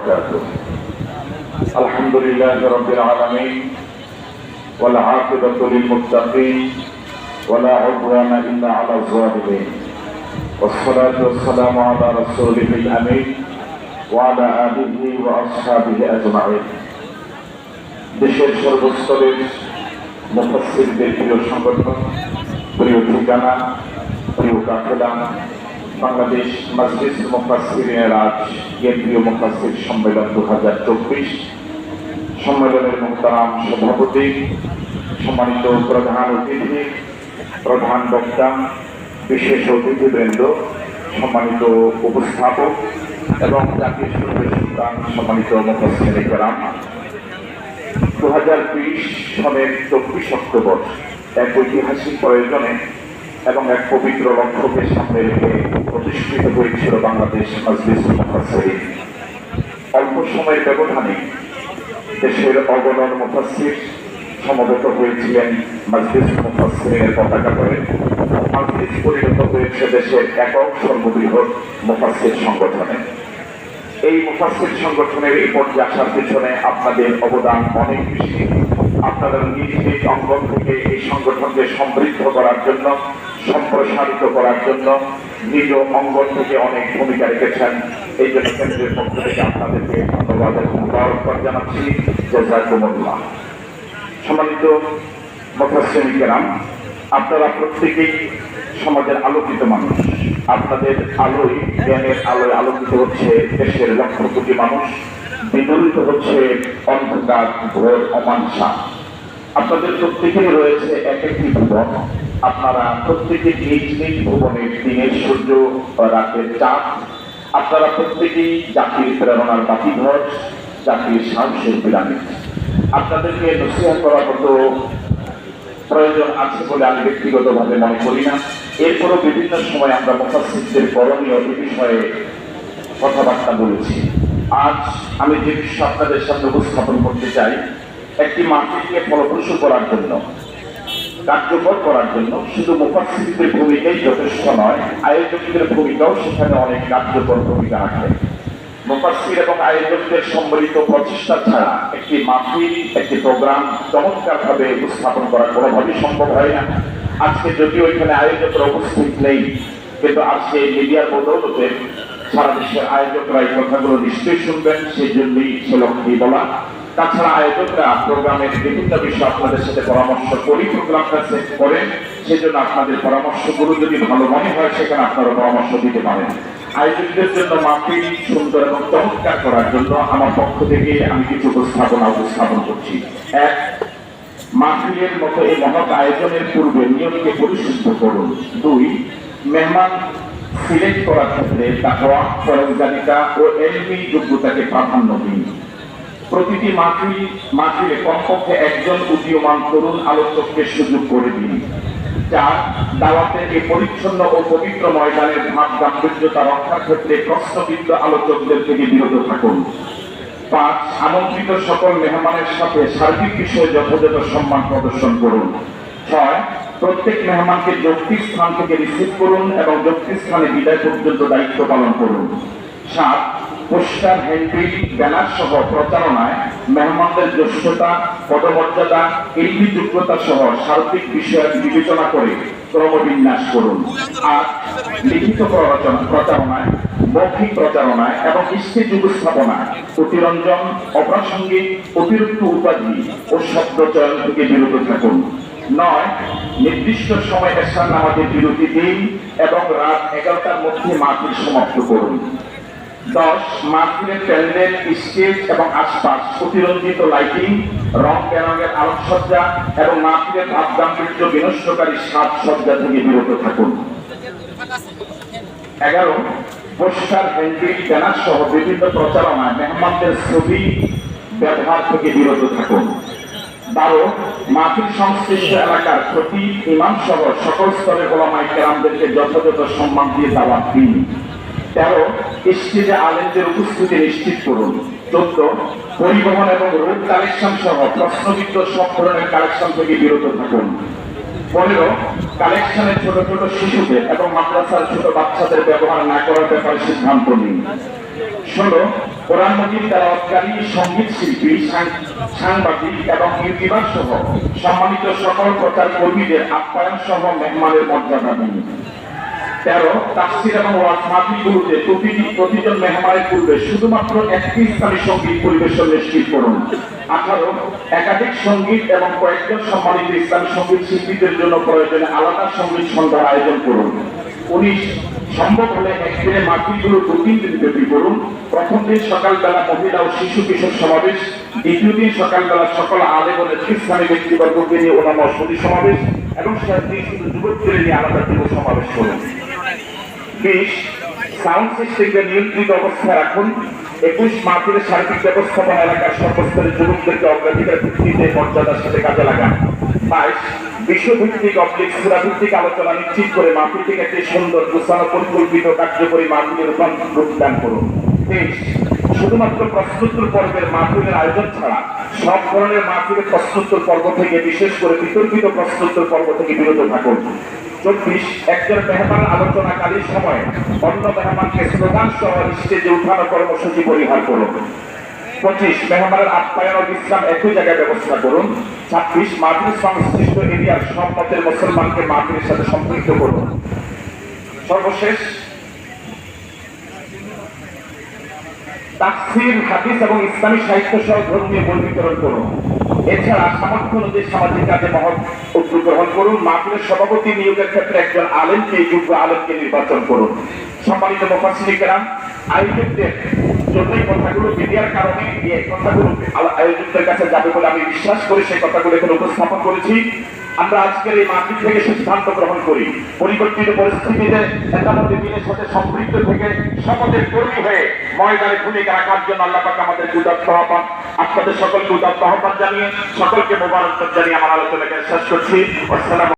وبركاته الحمد لله رب العالمين والعاقبة للمتقين ولا عدوان إلا على الظالمين والصلاة والسلام على رسوله الأمين وعلى آله وأصحابه أجمعين দেশের সর্বস্তরের মুফাসসিরদের প্রিয় সংগঠন প্রিয় ঠিকানা প্রিয় কাফেলা বাংলাদেশ মসজিদ মুফাসসিরিনের রাজ কেন্দ্রীয় মুফাসসির সম্মেলন দু হাজার চব্বিশ। সম্মেলনের মোহতারাম সভাপতি, সম্মানিত প্রধান অতিথি, প্রধান বক্তা, বিশেষ অতিথিবৃন্দ, সম্মানিত উপস্থাপক এবং জাতীয় সুলতান, সম্মানিত কেরাম দু হাজার বিশ সনের চব্বিশ অক্টোবর এক ঐতিহাসিক প্রয়োজনে এবং এক পবিত্র লক্ষ্যকে সামনে রেখে প্রতিষ্ঠিত হয়েছিল বাংলাদেশ অল্প সময়ের ব্যবধানে দেশের অগণন মুফাসসির সমবেত হয়েছিলেন মজলিস মুফাসসিরিনের পতাকা করে মজলিস পরিণত হয়েছে দেশের একক সর্ববৃহৎ মুফাসসির সংগঠনে। এই মুফাসসির সংগঠনের এই পর্যায়ে আসার পিছনে আপনাদের অবদান অনেক বেশি। আপনারা নিজ নিজ অঙ্গন থেকে এই সংগঠনকে সমৃদ্ধ করার জন্য সম্প্রসারিত করার জন্য নিজ অঙ্গন থেকে অনেক ভূমিকা রেখেছেন। এই জন্য কেন্দ্রের পক্ষ থেকে আপনাদেরকে ধন্যবাদ এবং মুবারকবাদ জানাচ্ছি। জাজাকুমুল্লাহ সম্মানিত মুফাসসিরিকেরাম আপনারা প্রত্যেকেই সমাজের আলোকিত মানুষ। আপনাদের আলোয় জ্ঞানের আলোয় আলোকিত হচ্ছে দেশের লক্ষ কোটি মানুষ। বিদরিত হচ্ছে অন্ধকার, ঘোর, অমানসা। আপনাদের প্রত্যেকেরই রয়েছে এক একটি ভুবন। আপনারা প্রত্যেকে নিজ নিজ ভুবনের দিনের সূর্য রাতের চাঁদ, আপনারা প্রত্যেকেই জাতির প্রেরণার বাতিঘর, জাতির সাহসের পিরামিড। আপনাদেরকে নসিহত করার মতো প্রয়োজন আছে বলে আমি ব্যক্তিগতভাবে মনে করি না। এরপরও বিভিন্ন সময় আমরা মুখাশিল্পের করণীয় এ বিষয়ে কথাবার্তা বলেছি। আজ আমি যে বিষয় আপনাদের সামনে উপস্থাপন করতে চাই, একটি মাটিকে ফলপ্রসূ করার জন্য। কার্যকর করার জন্য শুধু মুখাশিল্পের ভূমিকাই যথেষ্ট নয়, আয়োজকদের ভূমিকাও সেখানে অনেক কার্যকর ভূমিকা রাখে মুফাসসির এবং আয়োজকদের সম্মিলিত প্রচেষ্টা ছাড়া একটি মাহফিল, একটি প্রোগ্রাম চমৎকারভাবে উপস্থাপন করা কোনোভাবেই সম্ভব হয় না। আজকে যদিও এখানে আয়োজকরা উপস্থিত নেই, কিন্তু আজকে মিডিয়ার বদৌলতে সারা দেশের আয়োজকরা এই কথাগুলো নিশ্চয়ই শুনবেন সেই জন্যই সে লক্ষ্যেই বলা। তাছাড়া আয়োজকরা প্রোগ্রামের বিভিন্ন বিষয়ে আপনাদের সাথে পরামর্শ করি প্রোগ্রামটা সেট করেন, সেজন্য আপনাদের পরামর্শগুলো যদি ভালো মনে হয়, সেখানে আপনারা পরামর্শ দিতে পারেন। আয়োজকদের জন্য মাহফিল সুন্দর এবং চমৎকার করার জন্য আমার পক্ষ থেকে আমি কিছু উপস্থাপনা উপস্থাপন করছি। এক, মাহফিলের মতো এই মহৎ আয়োজনের পূর্বে নিয়মকে পরিশুদ্ধ করুন। দুই, মেহমান সিলেক্ট করার ক্ষেত্রে তাকওয়া ফরজগারিতা ও এলমি যোগ্যতাকে প্রাধান্য দিন। প্রতিটি মাহফিল মাহফিলে কমপক্ষে একজন উদীয়মান তরুণ আলোচককে সুযোগ করে দিন। চার দাওয়াতের এই পরিচ্ছন্ন ও পবিত্র ময়দানের ভাব গাম্ভীর্যতা রক্ষার ক্ষেত্রে প্রশ্নবিদ্ধ আলোচকদের থেকে বিরত থাকুন। পাঁচ আমন্ত্রিত সকল মেহমানের সাথে সার্বিক বিষয়ে যথাযথ সম্মান প্রদর্শন করুন। ছয়, প্রত্যেক মেহমানকে যৌক্তিক স্থান থেকে রিসিভ করুন এবং যৌক্তিক স্থানে বিদায় পর্যন্ত দায়িত্ব পালন করুন। সাত পোস্টার হ্যান্ডবিল ব্যানার সহ প্রচারণায় মেহমানদের জ্যেষ্ঠতা পদমর্যাদা এলবি যোগ্যতা সহ সার্বিক বিষয় বিবেচনা করে ক্রমবিন্যাস করুন। আর লিখিত প্ররচনা প্রচারণায়, মৌখিক প্রচারণায় এবং স্টেজ উপস্থাপনায় অতিরঞ্জন, অপ্রাসঙ্গিক, অতিরিক্ত উপাধি ও শব্দ চয়ন থেকে বিরত থাকুন। নয়, নির্দিষ্ট সময় এসার নামাজের বিরতি দিন এবং রাত এগারোটার মধ্যে মাহফিল সমাপ্ত করুন। দশ মাহফিলের প্যান্ডেল স্টেজ এবং আশপাশ অতিরঞ্জিত লাইটিং, রং বেরঙের আলোকসজ্জা এবং মাহফিলের ভাব বিনষ্টকারী সাজসজ্জা থেকে বিরত থাকুন। এগারো পোস্টার হ্যান্ডবিল ব্যানার সহ বিভিন্ন প্রচারণায় মেহমানদের ছবি ব্যবহার থেকে বিরত থাকুন। বারো মাহফিল সংশ্লিষ্ট এলাকার প্রতি ইমাম সহ সকল স্তরের ওলামাই কেরামদেরকে যথাযথ সম্মান দিয়ে দাওয়াত দিন। তেরো স্টেজে আলেমদের উপস্থিতি নিশ্চিত করুন। চোদ্দ পরিবহন এবং রোড কালেকশন সহ প্রশ্নবিদ্ধ সব ধরনের কালেকশন থেকে বিরত থাকুন। পনেরো, কালেকশনের ছোট ছোট শিশুদের এবং মাদ্রাসার ছোট বাচ্চাদের ব্যবহার না করার ব্যাপারে সিদ্ধান্ত নিন। ষোলো, কোরআন মজিদ, তেলাওয়াতকারী, সংগীত শিল্পী সাংবাদিক এবং ইউটিউবার সহ সম্মানিত সকল প্রচার কর্মীদের আপ্যায়ন সহ মেহমানের মর্যাদা দিন। তেরো, তাফসির এবং ওয়াজ মাহফিলগুলোতে প্রতিটি প্রতিজন মেহমানের পূর্বে শুধুমাত্র একটি ইসলামী সংগীত পরিবেশন নিশ্চিত করুন। আঠারো, একাধিক সংগীত এবং কয়েকজন সম্মানিত ইসলামী সংগীত শিল্পীদের জন্য প্রয়োজনে আলাদা সংগীত সন্ধ্যার আয়োজন করুন। উনিশ, সম্ভব হলে একদিনে মাহফিলগুলো দু তিন দিন ব্যাপী করুন। প্রথম দিন সকালবেলা মহিলা ও শিশু কিশোর সমাবেশ। দ্বিতীয় দিন সকালবেলা সকল ও নেতৃস্থানীয় ব্যক্তিবর্গকে নিয়ে ওনামা সমাবেশ। এবং যুবকদের নিয়ে আলাদা যুব সমাবেশ করুন। বিশ সাউন্ড সিস্টেমকে নিয়ন্ত্রিত অবস্থায় রাখুন। একুশ মাহফিলের সার্বিক ব্যবস্থাপনা এলাকার সর্বস্তরের যুবকদেরকে অগ্রাধিকার ভিত্তিতে মর্যাদার সাথে কাজে লাগান। বাইশ, বিশ্বভিত্তিক অবলিক সুরাভিত্তিক আলোচনা নিশ্চিত করে মাহফিলটিকে একটি সুন্দর গুছানো, পরিকল্পিত, কার্যকরী মাহফিলের রূপদান করুন। তেইশ, শুধুমাত্র প্রশ্নোত্তর পর্বের মাহফিলের আয়োজন ছাড়া সব ধরনের মাহফিলের প্রশ্নোত্তর পর্ব থেকে, বিশেষ করে বিতর্কিত প্রশ্নোত্তর পর্ব থেকে বিরত থাকুন। চব্বিশ, একজন মেহমান আলোচনাকালীন সময়, অন্য মেহমানকে স্লোগান সহ স্টেজে উঠানো কর্মসূচি পরিহার করুন। পঁচিশ, মেহমানের আপ্যায়ন বিশ্রাম একই জায়গায় ব্যবস্থা করুন। ছাব্বিশ মাহফিল সংশ্লিষ্ট এরিয়ার সব মতের মুসলমানকে মাহফিলের সাথে সম্পৃক্ত করুন। সর্বশেষ, তাফসির, হাদিস এবং ইসলামী সাহিত্য সহ ধর্মীয় বই বিতরণ করুন। এছাড়া সামর্থ্য অনুযায়ী সামাজিক কাজে মহৎ উদ্যোগ গ্রহণ করুন, মাহফিলের সভাপতি নিয়োগের ক্ষেত্রে একজন আলেমকে যোগ্য আলেমকে নির্বাচন করুন। সম্মানিত মুফাসসিরিকেরাম আয়োজকদের জন্যই কথাগুলো মিডিয়ার কারণে এই কথাগুলো আয়োজকদের কাছে যাবে বলে আমি বিশ্বাস করে, সেই কথাগুলো এখানে উপস্থাপন করেছি। আমরা আজকের এই মাটি থেকে সিদ্ধান্ত গ্রহণ করি। পরিবর্তিত পরিস্থিতিতে নেতামন্ত্রী দিনের সাথে সম্পৃক্ত থেকে শপথের কর্মী হয়ে ময়দানে ভূমিকা রাখার জন্য আল্লাহ পাক আমাদের উদাত্ত আহ্বান। আপনাদের সকলকে উদাত্ত আহ্বান জানিয়ে, সকলকে মোবারক জানিয়ে আমার আলোচনাকে শেষ করছি। আসসালাম